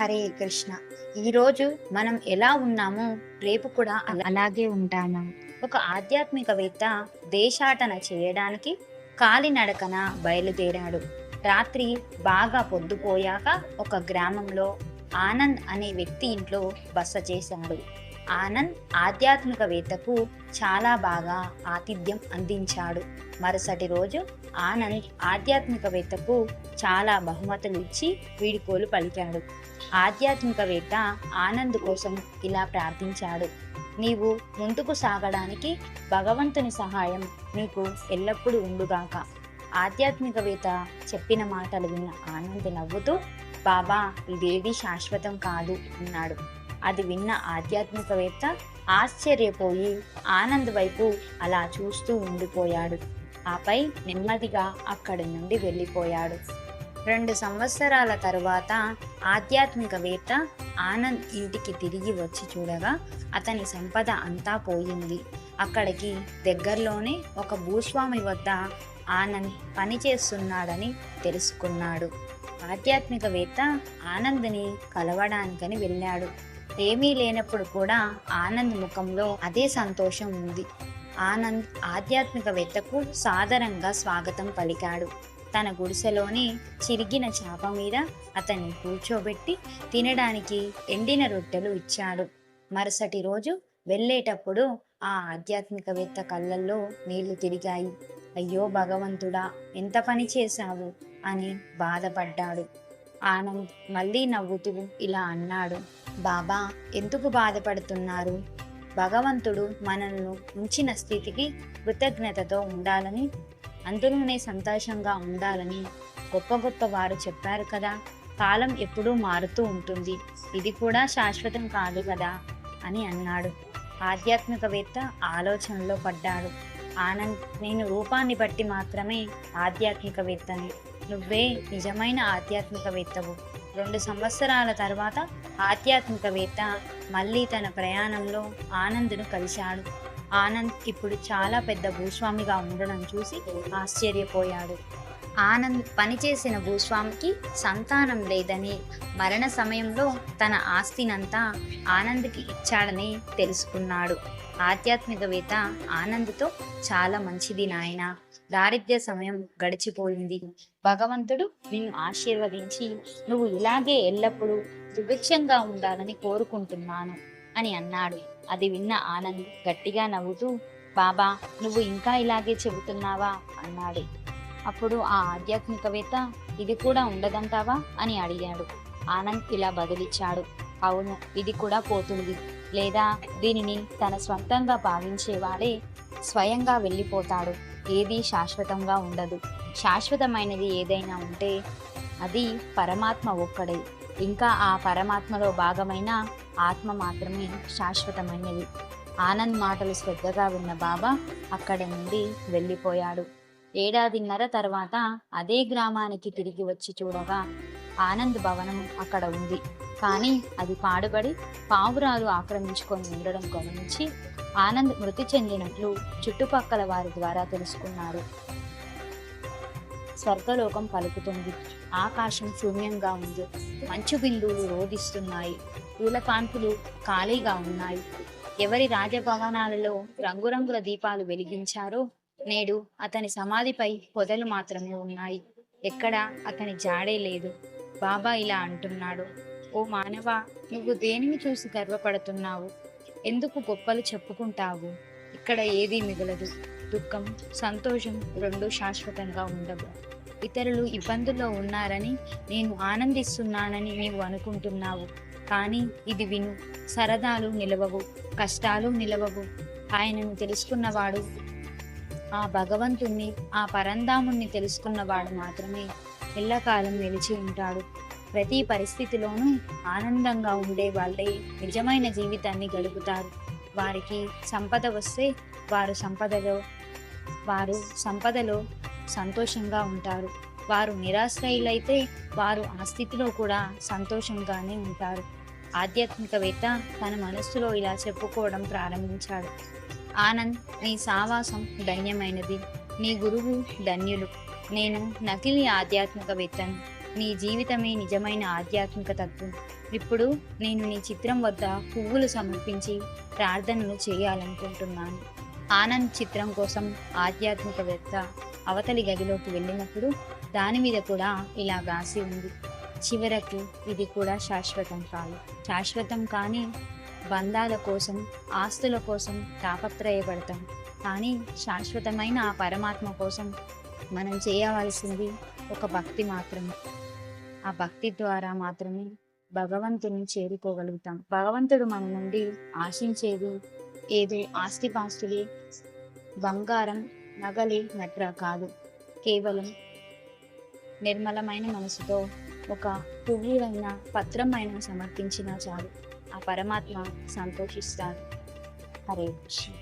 హరే కృష్ణ. ఈరోజు మనం ఎలా ఉన్నామో రేపు కూడా అలా- అలాగే ఉంటాము ఒక ఆధ్యాత్మికవేత్త దేశాటన చేయడానికి కాలినడకన బయలుదేరాడు. రాత్రి బాగా పొద్దుపోయాక ఒక గ్రామంలో ఆనంద్ అనే వ్యక్తి ఇంట్లో బస చేశాడు. ఆనంద్ ఆధ్యాత్మికవేత్తకు చాలా బాగా ఆతిథ్యం అందించాడు. మరుసటి రోజు ఆనంద్ ఆధ్యాత్మికవేత్తకు చాలా బహుమతులు ఇచ్చి వీడుకోలు పలికాడు. ఆధ్యాత్మికవేత్త ఆనంద్ కోసం ఇలా ప్రార్థించాడు. నీవు ముందుకు సాగడానికి భగవంతుని సహాయం నీకు ఎల్లప్పుడూ ఉండుగాక. ఆధ్యాత్మికవేత్త చెప్పిన మాటలు విన్న ఆనంద్ నవ్వుతూ బాబా ఇదేది శాశ్వతం కాదు అన్నాడు. అది విన్న ఆధ్యాత్మికవేత్త ఆశ్చర్యపోయి ఆనంద్ వైపు అలా చూస్తూ ఉండిపోయాడు. ఆపై నెమ్మదిగా అక్కడి నుండి వెళ్ళిపోయాడు. రెండు సంవత్సరాల తరువాత ఆధ్యాత్మికవేత్త ఆనంద్ ఇంటికి తిరిగి వచ్చి చూడగా అతని సంపద అంతా పోయింది. అక్కడికి దగ్గరలోనే ఒక భూస్వామి వద్ద ఆనంద్ పనిచేస్తున్నాడని తెలుసుకున్నాడు. ఆధ్యాత్మికవేత్త ఆనంద్ని కలవడానికని వెళ్ళాడు. ఏమీ లేనప్పుడు కూడా ఆనంద్ ముఖంలో అదే సంతోషం ఉంది. ఆనంద్ ఆధ్యాత్మికవేత్తకు సాదరంగా స్వాగతం పలికాడు. తన గుడిసెలోని చిరిగిన చేప మీద అతన్ని కూర్చోబెట్టి తినడానికి ఎండిన రొట్టెలు ఇచ్చాడు. మరుసటి రోజు వెళ్ళేటప్పుడు ఆ ఆధ్యాత్మికవేత్త కళ్ళల్లో నీళ్ళు తిరిగాయి. అయ్యో భగవంతుడా ఎంత పని చేశావు? అని బాధపడ్డాడు. ఆనంద్ మళ్ళీ నవ్వుతూ ఇలా అన్నాడు. బాబా ఎందుకు బాధపడుతున్నారు? భగవంతుడు మనల్ని ఉంచిన స్థితికి కృతజ్ఞతతో ఉండాలని అందులోనే సంతోషంగా ఉండాలని గొప్ప గొప్ప వారు చెప్పారు కదా. కాలం ఎప్పుడూ మారుతూ ఉంటుంది. ఇది కూడా శాశ్వతం కాదు కదా అని అన్నాడు. ఆధ్యాత్మికవేత్త ఆలోచనలో పడ్డాడు. ఆనంద్ నేను రూపాన్ని బట్టి మాత్రమే ఆధ్యాత్మికవేత్తని. నువ్వే నిజమైన ఆధ్యాత్మికవేత్తవు. రెండు సంవత్సరాల తర్వాత ఆధ్యాత్మికవేత్త మళ్ళీ తన ప్రయాణంలో ఆనంద్ను కలిశాడు. ఆనంద్ ఇప్పుడు చాలా పెద్ద భూస్వామిగా ఉండడం చూసి ఆశ్చర్యపోయాడు. ఆనంద్ పనిచేసిన భూస్వామికి సంతానం లేదని మరణ సమయంలో తన ఆస్తినంతా ఆనంద్కి ఇచ్చాడని తెలుసుకున్నాడు. ఆధ్యాత్మికవేత్త ఆనంద్తో చాలా మంచిది నాయన. దారిద్ర్య సమయం గడిచిపోయింది. భగవంతుడు నిన్ను ఆశీర్వదించి నువ్వు ఇలాగే ఎల్లప్పుడూ సుభిక్షంగా ఉండాలని కోరుకుంటున్నాను అని అన్నాడు. అది విన్న ఆనంద్ గట్టిగా నవ్వుతూ బాబా నువ్వు ఇంకా ఇలాగే చెబుతున్నావా? అన్నాడు. అప్పుడు ఆ ఆధ్యాత్మికవేత్త ఇది కూడా ఉండదంటావా? అని అడిగాడు. ఆనంద్ ఇలా బదులిచ్చాడు. అవును ఇది కూడా పోతుంది. లేదా దీనిని తన స్వంతంగా భావించేవాడే స్వయంగా వెళ్ళిపోతాడు. ఏది శాశ్వతంగా ఉండదు. శాశ్వతమైనది ఏదైనా ఉంటే అది పరమాత్మ ఒక్కడే. ఇంకా ఆ పరమాత్మలో భాగమైన ఆత్మ మాత్రమే శాశ్వతమైనది. ఆనంద్ మాటలు శ్రద్ధగా విన్న బాబా అక్కడి నుండి వెళ్ళిపోయాడు. ఏడాదిన్నర తర్వాత అదే గ్రామానికి తిరిగి వచ్చి చూడగా ఆనంద్ భవనం అక్కడ ఉంది. కానీ అది పాడుబడి పావురాలు ఆక్రమించుకొని ఉండడం గమనించి ఆనంద్ మృతి చెందినట్లు చుట్టుపక్కల వారి ద్వారా తెలుసుకున్నారు స్వర్గలోకం పలుకుతుంది. ఆకాశం శూన్యంగా ఉంది. మంచు బిందువులు రోధిస్తున్నాయి. పూలకాంతులు ఖాళీగా ఉన్నాయి. ఎవరి రాజభవనాలలో రంగురంగుల దీపాలు వెలిగించారో నేడు అతని సమాధిపై పొదలు మాత్రమే ఉన్నాయి. ఎక్కడ అతని జాడే లేదు. బాబా ఇలా అంటున్నాడు. ఓ మానవ నువ్వు దేనిని చూసి గర్వపడుతున్నావు? ఎందుకు గొప్పలు చెప్పుకుంటావు? ఇక్కడ ఏదీ మిగలదు. దుఃఖం సంతోషం రెండు శాశ్వతంగా ఉండవు. ఇతరులు ఇబ్బందుల్లో ఉన్నారని నేను ఆనందిస్తున్నానని నీవు అనుకుంటున్నావు. కానీ ఇది విను సరదాలు నిలవవు కష్టాలు నిలవవు. ఆయనను తెలుసుకున్నవాడు ఆ భగవంతుణ్ణి ఆ పరంధాముణ్ణి తెలుసుకున్నవాడు మాత్రమే. ఎల్లకాలం నిలిచి ఉంటాడు. ప్రతి పరిస్థితిలోనూ ఆనందంగా ఉండే వాళ్ళే నిజమైన జీవితాన్ని గడుపుతారు. వారికి సంపద వస్తే వారు సంపదలో వారు సంపదలో సంతోషంగా ఉంటారు. వారు నిరాశ్రయులైతే వారు ఆ స్థితిలో కూడా సంతోషంగానే ఉంటారు. ఆధ్యాత్మికవేత్త తన మనస్సులో ఇలా చెప్పుకోవడం ప్రారంభించాడు. ఆనంద్ నీ సావాసం ధన్యమైనది. నీ గురువు ధన్యులు. నేను నకిలీ ఆధ్యాత్మికవేత్తను. నీ జీవితమే నిజమైన ఆధ్యాత్మిక తత్వం. ఇప్పుడు నేను నీ చిత్రం వద్ద పువ్వులు సమర్పించి ప్రార్థనలు చేయాలనుకుంటున్నాను. ఆనంద్ చిత్రం కోసం ఆధ్యాత్మికవేత్త అవతలి గదిలోకి వెళ్ళినప్పుడు దాని మీద కూడా ఇలా రాసి ఉంది. చివరకు ఇది కూడా శాశ్వతం కాదు. శాశ్వతం కానీ బంధాల కోసం ఆస్తుల కోసం తాపత్రయపడతాం. కానీ శాశ్వతమైన ఆ పరమాత్మ కోసం మనం చేయవలసింది ఒక భక్తి మాత్రమే. ఆ భక్తి ద్వారా మాత్రమే భగవంతుని చేరుకోగలుగుతాం. భగవంతుడు మన నుండి ఆశించేది ఏదో? ఆస్తిపాస్తులు బంగారం నగలి నట్ర కాదు. కేవలం నిర్మలమైన మనసుతో ఒక పువ్వులైన పత్రమైన సమర్పించినా చాలు. ఆ పరమాత్మ సంతోషిస్తాడు హరే కృష్ణ.